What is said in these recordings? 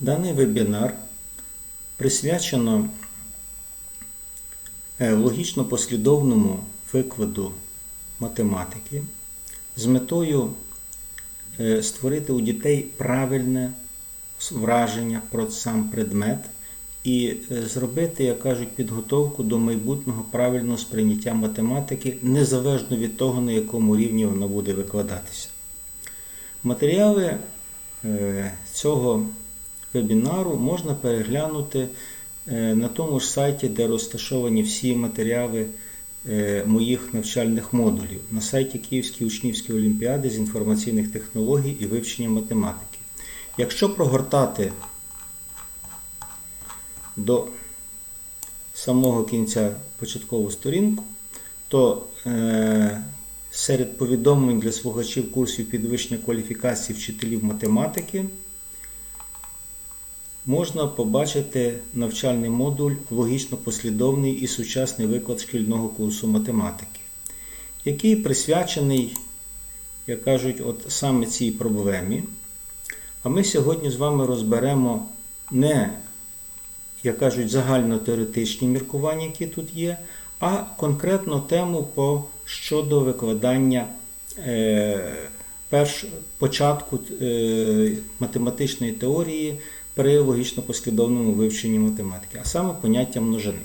Даний вебінар присвячено е, логічно-послідовному викладу математики з метою е, створити у дітей правильне враження про сам предмет і е, зробити, як кажуть, підготовку до майбутнього правильного сприйняття математики незалежно від того, на якому рівні вона буде викладатися. Матеріали цього вебінару можна переглянути е, на тому ж сайті, де розташовані всі матеріали е, моїх навчальних модулів, на сайті Київської учнівської олімпіади з інформаційних технологій і вивчення математики. Якщо прогортати до самого кінця початкову сторінку, то е, серед повідомлень для слухачів курсів підвищення кваліфікації вчителів математики можна побачити навчальний модуль логічно-послідовний і сучасний виклад шкільного курсу математики, який присвячений, як кажуть, от саме цій проблемі. А ми сьогодні з вами розберемо не, як кажуть, загальнотеоретичні міркування, які тут є, а конкретно тему по щодо викладання е, перш, початку е, математичної теорії при логічно-послідовному вивченні математики, а саме поняття множини.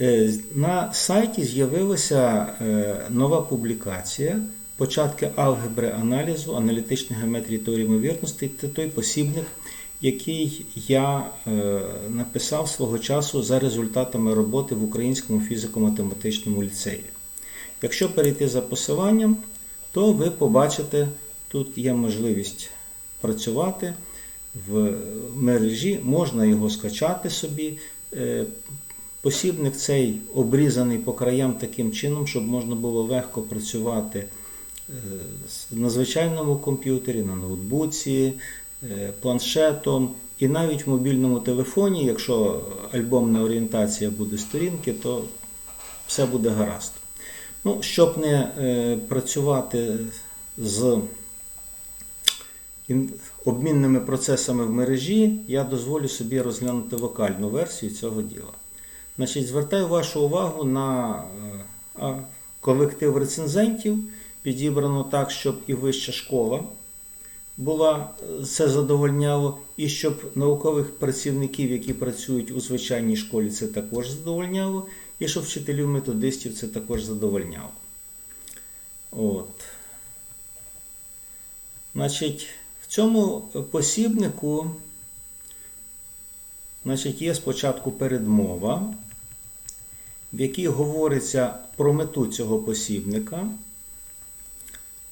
Е, на сайті з'явилася е, нова публікація. Початки алгебри аналізу, аналітичної геометрії теорії ймовірностей це той посібник, який я е, написав свого часу за результатами роботи в Українському фізико-математичному ліцеї. Якщо перейти за посиланням, то ви побачите, тут є можливість працювати в мережі, можна його скачати собі. Е, Посібник цей обрізаний по краям таким чином, щоб можна було легко працювати на звичайному комп'ютері, на ноутбуці, е, планшетом і навіть в мобільному телефоні, якщо альбомна орієнтація буде сторінки, то все буде гаразд. Ну, Щоб не е, працювати з обмінними процесами в мережі, я дозволю собі розглянути локальну версію цього діла. Значить, Звертаю вашу увагу на е, колектив рецензентів підібрано так, щоб і вища школа була це задовольняло, і щоб наукових працівників, які працюють у звичайній школі, це також задовольняло, і щоб вчителів методистів це також задовольняло. От. Значить, цьому посібнику значить, є спочатку передмова, в якій говориться про мету цього посібника.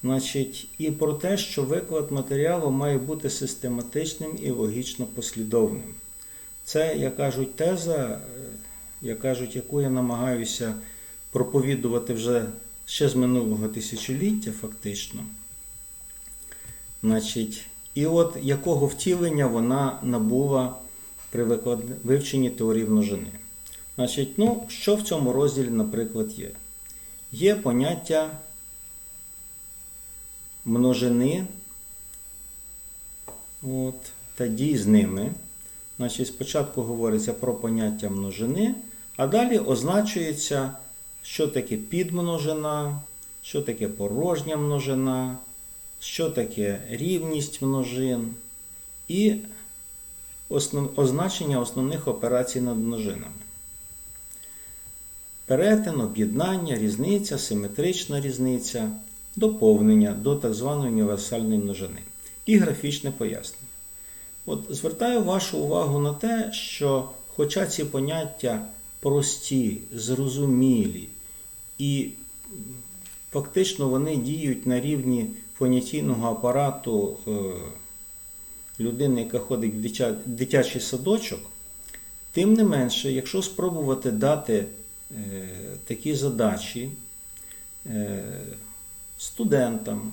Значить, і про те, що виклад матеріалу має бути систематичним і логічно послідовним. Це, як кажуть, теза, як кажуть, яку я намагаюся проповідувати вже ще з минулого тисячоліття, фактично. Значить, І от якого втілення вона набула при вивченні теорії множини. Значить, ну, Що в цьому розділі, наприклад, є? Є поняття множини от, та дій з ними. Значить, Спочатку говориться про поняття множини, а далі означується, що таке підмножина, що таке порожня множина, що таке рівність множин і основ... означення основних операцій над множинами. Перетин, об'єднання, різниця, симетрична різниця, доповнення до так званої універсальної множини і графічне пояснення. От Звертаю вашу увагу на те, що, хоча ці поняття прості, зрозумілі і фактично вони діють на рівні понятійного апарату е, людини, яка ходить в дитячий садочок, тим не менше, якщо спробувати дати е, такі задачі, е, студентам,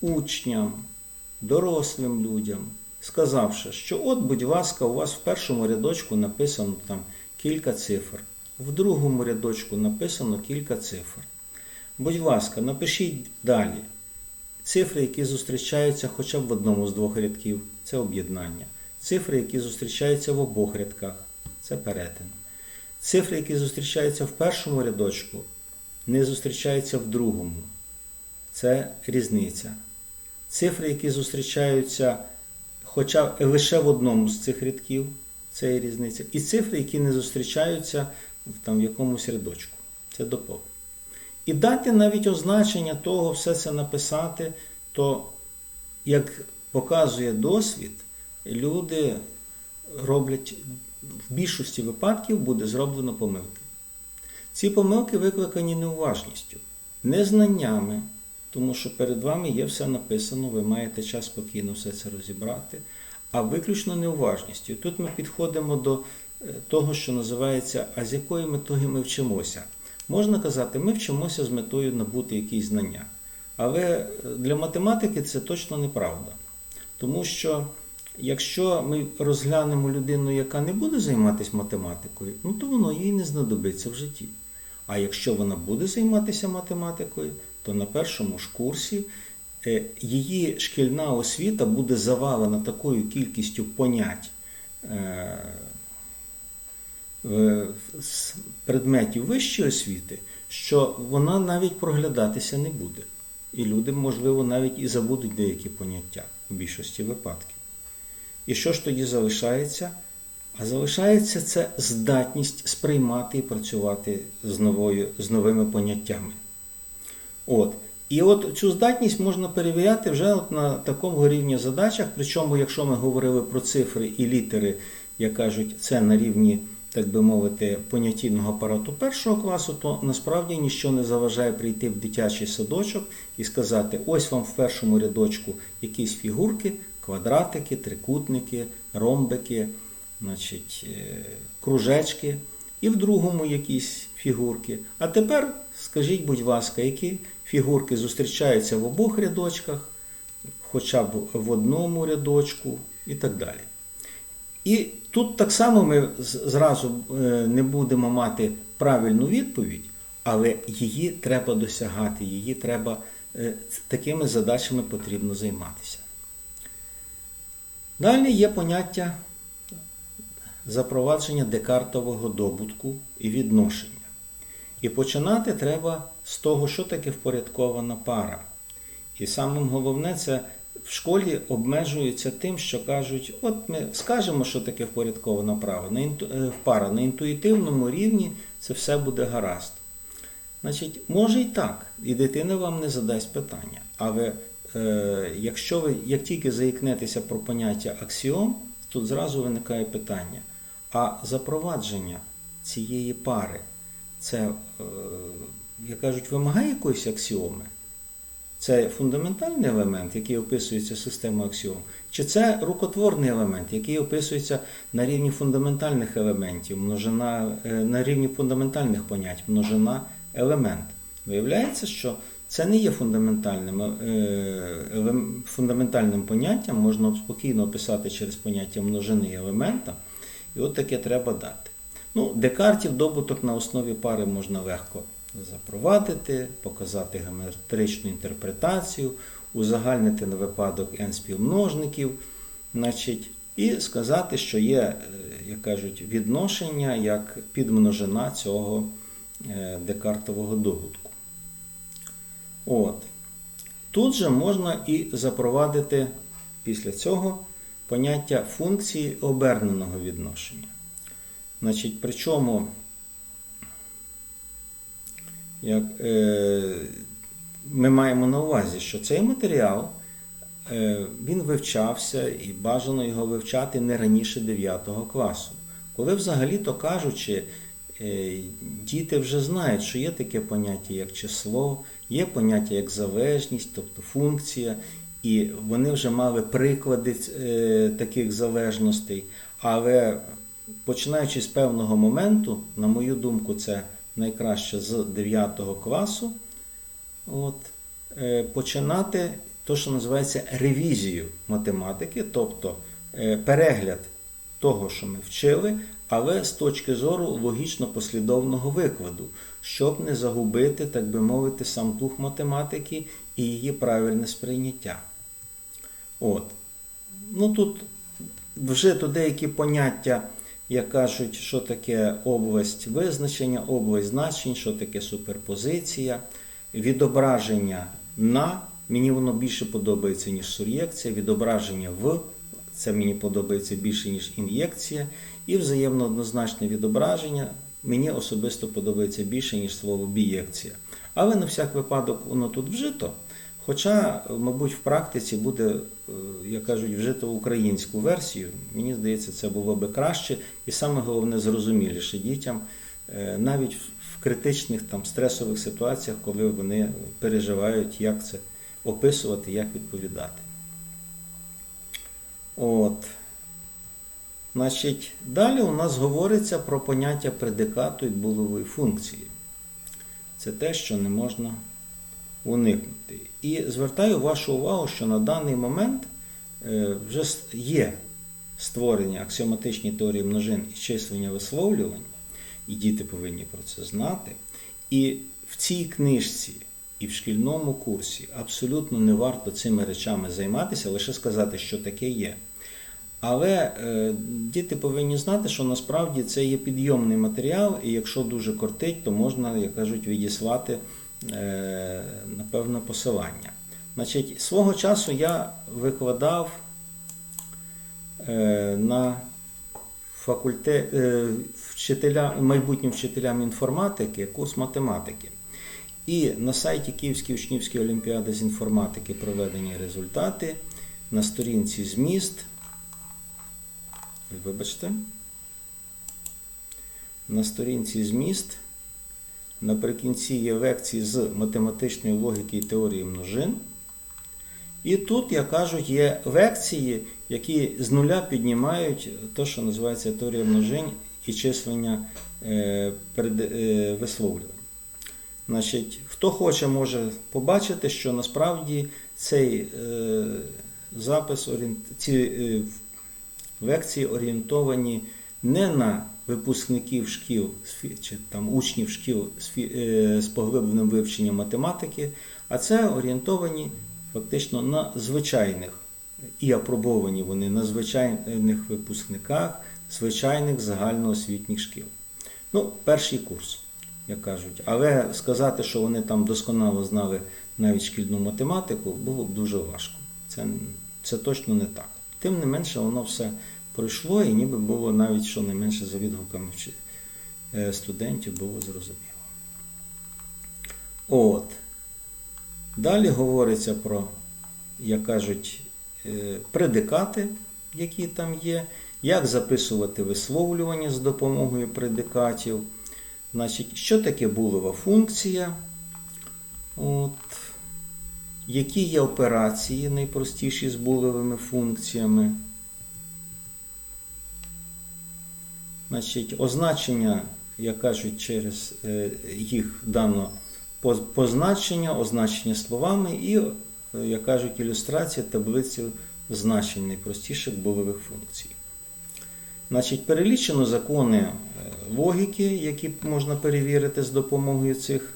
учням, дорослим людям, сказавши, що от, будь ласка, у вас в першому рядочку написано там кілька цифр, в другому рядочку написано кілька цифр. Будь ласка, напишіть далі цифри, які зустрічаються хоча б в одному з двох рядків це об'єднання. Цифри, які зустрічаються в обох рядках, це перетин. Цифри, які зустрічаються в першому рядочку, не зустрічаються в другому. Це різниця. Цифри, які зустрічаються хоча б лише в одному з цих рядків, це є різниця. І цифри, які не зустрічаються в там, в якомусь рядочку. Це доповнення. І дати навіть означення того, все це написати, то, як показує досвід, люди роблять в більшості випадків буде зроблено помилки. Ці помилки викликані неуважністю, незнаннями, тому що перед вами є все написано, ви маєте час спокійно все це розібрати, а виключно неуважністю. Тут ми підходимо до е, того, що називається, а з якої метою ми вчимося. Можна казати, ми вчимося з метою набути якісь знання. Але е, для математики це точно неправда. Тому що якщо ми розглянемо людину, яка не буде займатися математикою, ну то воно їй не знадобиться в житті. А якщо вона буде займатися математикою, то на першому ж курсі е, її шкільна освіта буде завалена такою кількістю понять е, з предметів вищої освіти, що вона навіть проглядатися не буде. І люди, можливо, навіть і забудуть деякі поняття в більшості випадків. І що ж тоді залишається? А залишається це здатність сприймати і працювати з, новою, з новими поняттями. От. І от цю здатність можна перевіряти вже от на такому рівні задачах. Причому, якщо ми говорили про цифри і літери, як кажуть, це на рівні, так би мовити, понятійного апарату першого класу, то насправді нічого не заважає прийти в дитячий садочок і сказати: ось вам в першому рядочку якісь фігурки, квадратики, трикутники, ромбики, значить, е, кружечки, і в другому якісь фігурки. А тепер скажіть, будь ласка, які фігурки зустрічаються в обох рядочках, хоча б в одному рядочку і так далі. І тут так само ми зразу е, не будемо мати правильну відповідь, але її треба досягати, її треба е, такими задачами потрібно займатися. Далі є поняття запровадження декартового добутку і відношення. І починати треба з того, що таке впорядкована пара. І самим головне, це в школі обмежується тим, що кажуть, от ми скажемо, що таке впорядкована права, на інту... Е, пара. На інтуїтивному рівні це все буде гаразд. Значить, може і так, і дитина вам не задасть питання. Але е, якщо ви як тільки заікнетеся про поняття аксіом, тут зразу виникає питання. А запровадження цієї пари це, е, як кажуть, вимагає якоїсь аксіоми? Це фундаментальний елемент, який описується системою аксіом, чи це рукотворний елемент, який описується на рівні фундаментальних елементів, множина, е, на рівні фундаментальних понять, множина елемент. Виявляється, що це не є фундаментальним е, фундаментальним поняттям, можна спокійно описати через поняття множини елемента. І от таке треба дати. Ну, Декартів добуток на основі пари можна легко запровадити, показати геометричну інтерпретацію, узагальнити на випадок n співмножників, значить, і сказати, що є, е, як кажуть, відношення як підмножина цього е, декартового добутку. От. Тут же можна і запровадити після цього поняття функції оберненого відношення. Значить, Причому як, е, ми маємо на увазі, що цей матеріал е, він вивчався і бажано його вивчати не раніше 9 класу. Коли взагалі-то кажучи, е, діти вже знають, що є таке поняття як число, є поняття як залежність, тобто функція, і вони вже мали приклади е, таких залежностей. Але починаючи з певного моменту, на мою думку, це найкраще з 9 класу, от, е, починати те, що називається ревізію математики, тобто е, перегляд того, що ми вчили, але з точки зору логічно-послідовного викладу, щоб не загубити, так би мовити, сам дух математики і її правильне сприйняття. От. Ну тут вжито деякі поняття, як кажуть, що таке область визначення, область значень, що таке суперпозиція, відображення на. Мені воно більше подобається, ніж сур'єкція, відображення в. Це мені подобається більше, ніж ін'єкція. І взаємно однозначне відображення мені особисто подобається більше, ніж слово бієкція. Але на всяк випадок воно тут вжито. Хоча, мабуть, в практиці буде, е, як кажуть, вжито українську версію. Мені здається, це було би краще і саме головне зрозуміліше дітям, е, навіть в критичних там стресових ситуаціях, коли вони переживають, як це описувати, як відповідати. От. Значить, далі у нас говориться про поняття предикату і булової функції. Це те, що не можна уникнути. І звертаю вашу увагу, що на даний момент е, вже є створені аксіоматичні теорії множин і числення висловлювань, і діти повинні про це знати. І в цій книжці, і в шкільному курсі абсолютно не варто цими речами займатися, лише сказати, що таке є. Але е, діти повинні знати, що насправді це є підйомний матеріал, і якщо дуже кортить, то можна, як кажуть, відіслати напевно посилання. Значить, свого часу я викладав е, на факульте, е, вчителя, майбутнім вчителям інформатики курс математики. І на сайті Київської учнівської олімпіади з інформатики проведені результати на сторінці зміст. Вибачте. На сторінці зміст. Наприкінці є лекції з математичної логіки і теорії множин. І тут, як кажуть, є лекції, які з нуля піднімають те, що називається теорія множин і числення е, е, висловлювань. Значить, Хто хоче, може побачити, що насправді цей е, запис ці лекції орієнтовані не на випускників шкіл чи там учнів шкіл з поглибленим вивченням математики, а це орієнтовані фактично на звичайних і апробовані вони на звичайних випускниках звичайних загальноосвітніх шкіл. Ну, перший курс, як кажуть. Але сказати, що вони там досконало знали навіть шкільну математику, було б дуже важко. Це, Це точно не так. Тим не менше, воно все пройшло і ніби було навіть що не за відгуками е, студентів було зрозуміло. От. Далі говориться про, як кажуть, е, предикати, які там є, як записувати висловлювання з допомогою предикатів. Значить, Що таке булева функція? От. Які є операції найпростіші з булевими функціями? Значить, Означення, як кажуть, через е, їх дано позначення, означення словами і, е, як кажуть, ілюстрація таблиці значень найпростіших булевих функцій. Значить, Перелічено закони е, логіки, які можна перевірити з допомогою цих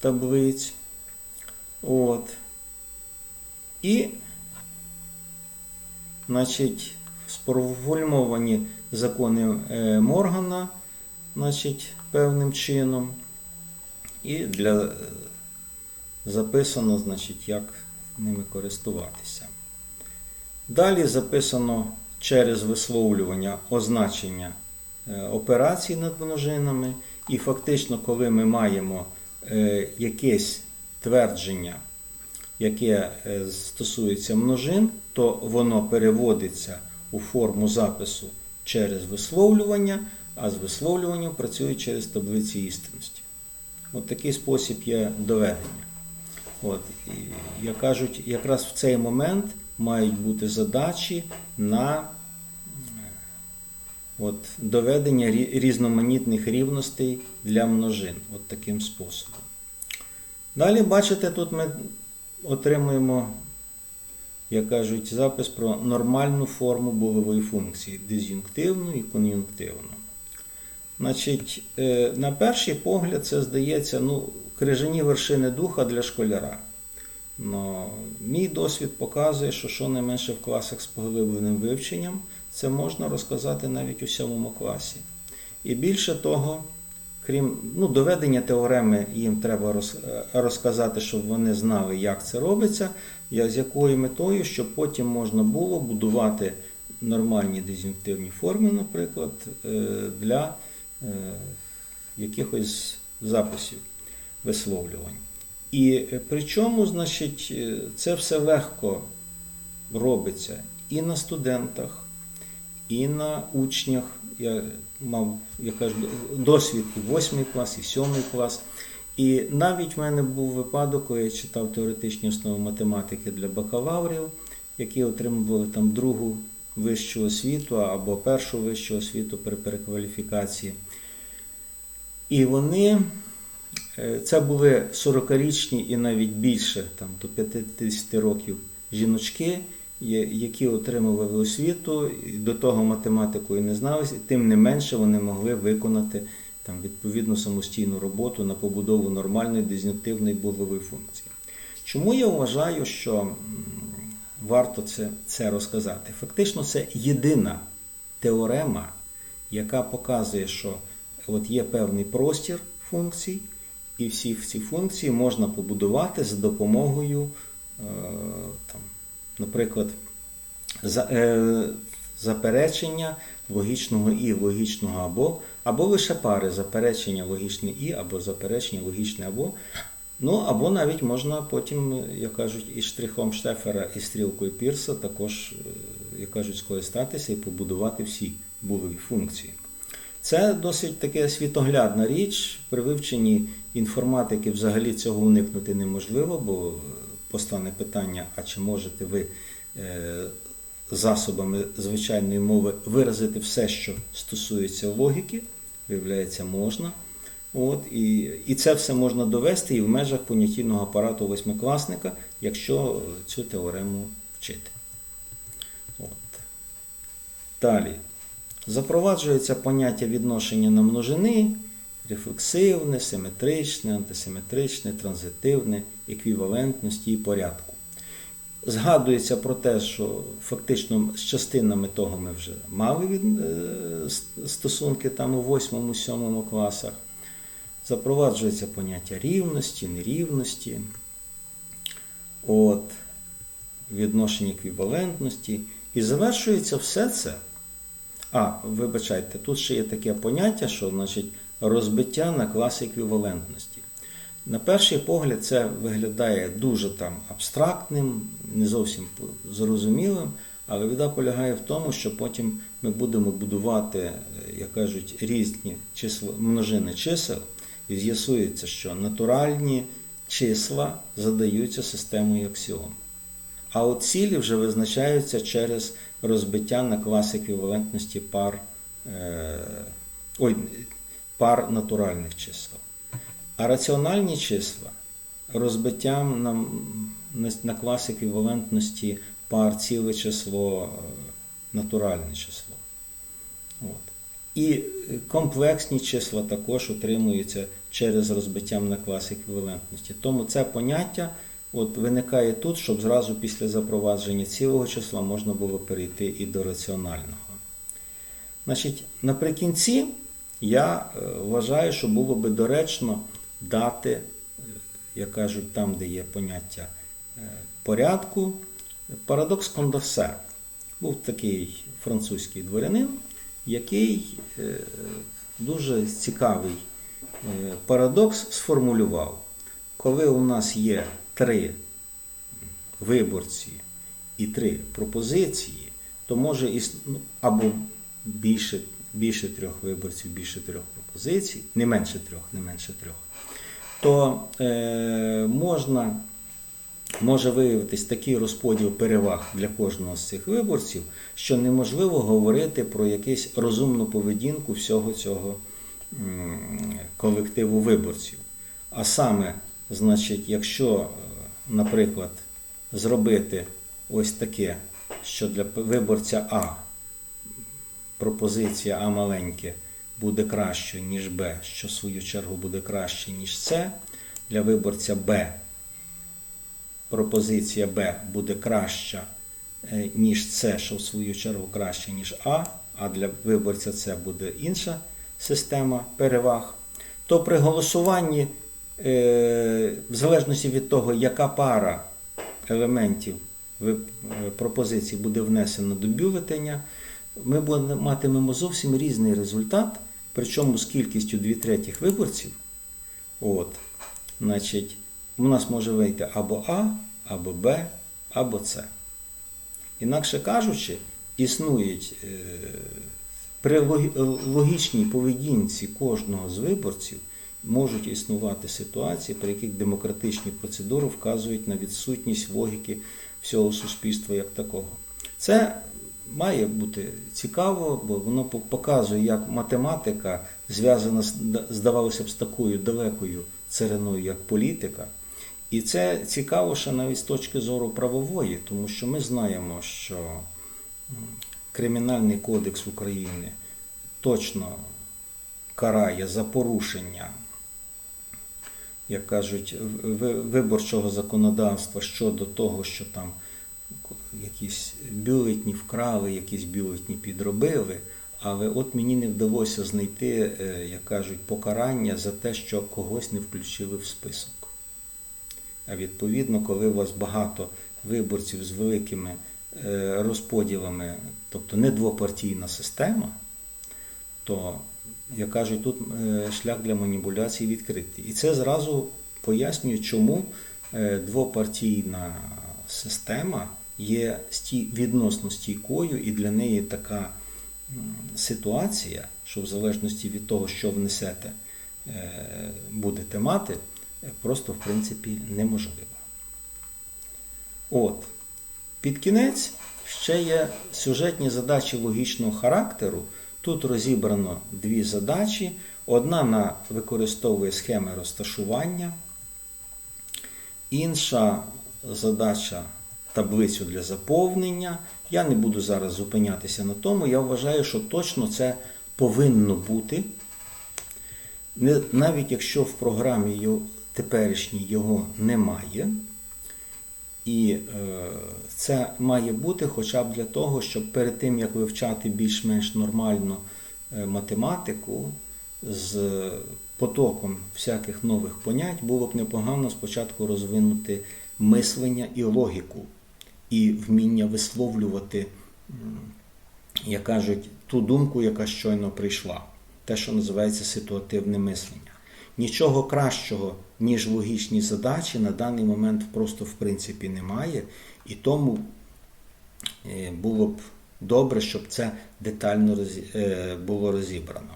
таблиць. От. І, значить, сформульовані закони е, Моргана, значить, певним чином. І для е, записано, значить, як ними користуватися. Далі записано через висловлювання означення е, операцій над множинами. І фактично, коли ми маємо якесь твердження, яке стосується множин, то воно переводиться у форму запису через висловлювання, а з висловлюванням працює через таблиці істинності. От такий спосіб є доведення. От, і, Як кажуть, якраз в цей момент мають бути задачі на от, доведення різноманітних рівностей для множин. От таким способом. Далі, бачите, тут ми отримуємо як кажуть, запис про нормальну форму булевої функції диз'юнктивну і кон'юнктивну. Значить, е, На перший погляд, це здається, ну, крижані вершини духа для школяра. Но мій досвід показує, що щонайменше в класах з поглибленим вивченням це можна розказати навіть у сьомому класі. І більше того, крім ну, доведення теореми, їм треба роз, розказати, щоб вони знали, як це робиться, я- з якою метою, щоб потім можна було будувати нормальні дезінфективні форми, наприклад, е, для е, якихось записів, висловлювань. І е, причому, значить, це все легко робиться і на студентах, і на учнях. Я мав я кажу, досвід і 8 клас, і 7 клас. І навіть в мене був випадок, коли я читав теоретичні основи математики для бакалаврів, які отримували там другу вищу освіту або першу вищу освіту при перекваліфікації. І вони, е, це були 40-річні і навіть більше, там, до 50 років жіночки, які отримували освіту, і до того математикою не зналися, тим не менше вони могли виконати там, відповідну самостійну роботу на побудову нормальної дезінфективної булової функції. Чому я вважаю, що варто це, це розказати? Фактично, це єдина теорема, яка показує, що от є певний простір функцій, і всі ці функції можна побудувати за допомогою, е, там, наприклад, за, е, заперечення логічного і логічного або, або лише пари заперечення логічне і або заперечення логічне або. Ну, або навіть можна потім, як кажуть, і штрихом Штефера, і стрілкою Пірса також, е, як кажуть, скористатися і побудувати всі булові функції. Це досить таке світоглядна річ. При вивченні інформатики взагалі цього уникнути неможливо, бо постане питання, а чи можете ви е, засобами звичайної мови виразити все, що стосується логіки? Виявляється, можна. От, і, і це все можна довести і в межах понятійного апарату восьмикласника, якщо цю теорему вчити. От. Далі. Запроваджується поняття відношення на множини, рефлексивне, симетричне, антисиметричне, транзитивне, еквівалентності і порядку. Згадується про те, що фактично з частинами того ми вже мали від, е, стосунки там у 8-7 класах. Запроваджується поняття рівності, нерівності, от, відношення еквівалентності. І завершується все це. А, вибачайте, тут ще є таке поняття, що значить розбиття на класи еквівалентності. На перший погляд, це виглядає дуже там абстрактним, не зовсім зрозумілим, але біда полягає в тому, що потім ми будемо будувати, як кажуть, різні числа, множини чисел, і з'ясується, що натуральні числа задаються системою аксіом. А от цілі вже визначаються через розбиття на клас еквівалентності пар, е, ой, пар натуральних чисел. А раціональні числа розбиттям на, на, клас еквівалентності пар ціле число, е, натуральне число. От. І комплексні числа також отримуються через розбиттям на клас еквівалентності. Тому це поняття от, виникає тут, щоб зразу після запровадження цілого числа можна було перейти і до раціонального. Значить, наприкінці я е, вважаю, що було би доречно дати, е, як кажуть, там, де є поняття е, порядку, парадокс Кондорсе. Був такий французький дворянин, який дуже цікавий парадокс сформулював. Коли у нас є три виборці і три пропозиції, то може іс- ну, або більше, більше трьох виборців, більше трьох пропозицій, не менше трьох, не менше трьох, то е, можна може виявитись такий розподіл переваг для кожного з цих виборців, що неможливо говорити про якусь розумну поведінку всього цього колективу виборців. А саме, значить, якщо, е, наприклад, зробити ось таке, що для виборця А пропозиція А маленьке буде кращою, ніж Б, що в свою чергу буде краще, ніж С, для виборця Б пропозиція Б буде краща, е, ніж С, що в свою чергу краще, ніж А, а для виборця це буде інша система переваг, то при голосуванні, е, в залежності від того, яка пара елементів е, пропозицій буде внесена до бюлетеня, ми матимемо зовсім різний результат, причому з кількістю 2 третіх виборців. От, значить, у нас може вийти або А, або Б, або С. Інакше кажучи, існують е, при логічній поведінці кожного з виборців можуть існувати ситуації, при яких демократичні процедури вказують на відсутність логіки всього суспільства як такого. Це має бути цікаво, бо воно показує, як математика зв'язана здавалося б з такою далекою цариною, як політика. І це цікаво ще навіть з точки зору правової, тому що ми знаємо, що Кримінальний кодекс України точно карає за порушення, як кажуть, виборчого законодавства щодо того, що там якісь бюлетні вкрали, якісь бюлетні підробили. Але от мені не вдалося знайти, е, як кажуть, покарання за те, що когось не включили в список. А відповідно, коли у вас багато виборців з великими е, розподілами, тобто не двопартійна система, то, як кажуть, тут е, шлях для маніпуляцій відкритий. І це зразу пояснює, чому двопартійна система є відносно стійкою, і для неї така ситуація, що в залежності від того, що внесете, е, будете мати, просто в принципі неможливо. От. Під кінець ще є сюжетні задачі логічного характеру. Тут розібрано дві задачі. Одна на використовує схеми розташування, інша задача таблицю для заповнення. Я не буду зараз зупинятися на тому. Я вважаю, що точно це повинно бути. Навіть якщо в програмі теперішній його немає. І е, це має бути хоча б для того, щоб перед тим, як вивчати більш-менш нормально е, математику з потоком всяких нових понять, було б непогано спочатку розвинути мислення і логіку, і вміння висловлювати, як кажуть, ту думку, яка щойно прийшла, те, що називається ситуативне мислення. Нічого кращого, ніж логічні задачі, на даний момент просто в принципі немає. І тому е, було б добре, щоб це детально е, було розібрано.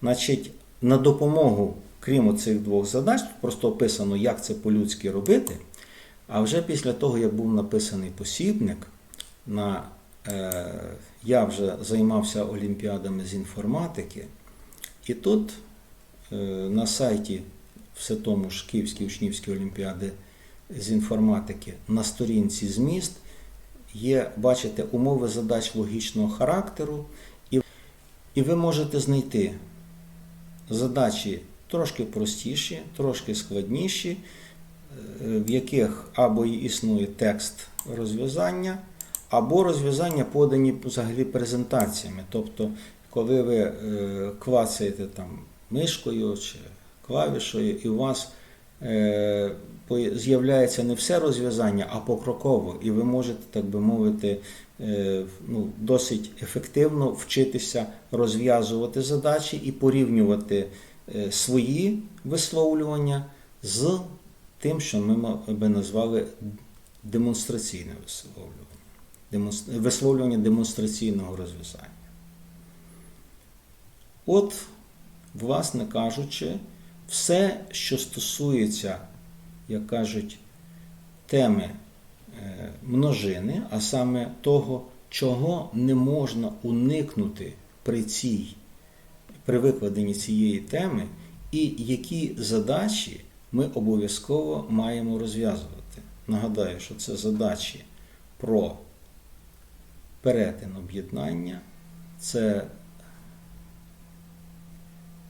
Значить, на допомогу, крім цих двох задач, тут просто описано, як це по-людськи робити. А вже після того, як був написаний посібник, на, е, я вже займався олімпіадами з інформатики, і тут е, на сайті все тому ж Київської учнівської олімпіади з інформатики на сторінці зміст є, бачите, умови задач логічного характеру, і, і ви можете знайти задачі трошки простіші, трошки складніші, в яких або існує текст розв'язання, або розв'язання подані взагалі презентаціями. Тобто, коли ви е, клацаєте там мишкою чи клавішою, і у вас е, з'являється не все розв'язання, а покроково, і ви можете, так би мовити, е, ну, досить ефективно вчитися розв'язувати задачі і порівнювати е, свої висловлювання з тим, що ми би назвали демонстраційне висловлювання. Висловлювання демонстраційного розв'язання. От, власне кажучи, все, що стосується, як кажуть, теми е, множини, а саме того, чого не можна уникнути при цій, при викладенні цієї теми, і які задачі ми обов'язково маємо розв'язувати. Нагадаю, що це задачі про перетин об'єднання, це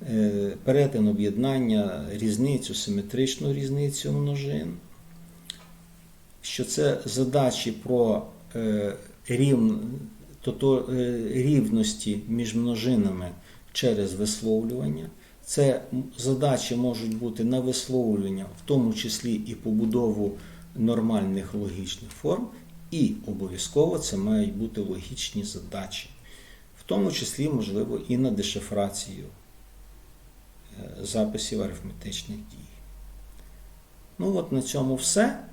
е, перетин об'єднання, різницю, симетричну різницю множин. що це задачі про е, е, рівності між множинами через висловлювання. Це задачі можуть бути на висловлювання, в тому числі і побудову нормальних логічних форм, і обов'язково це мають бути логічні задачі, в тому числі, можливо, і на дешифрацію е, записів арифметичних дій. Ну от на цьому все.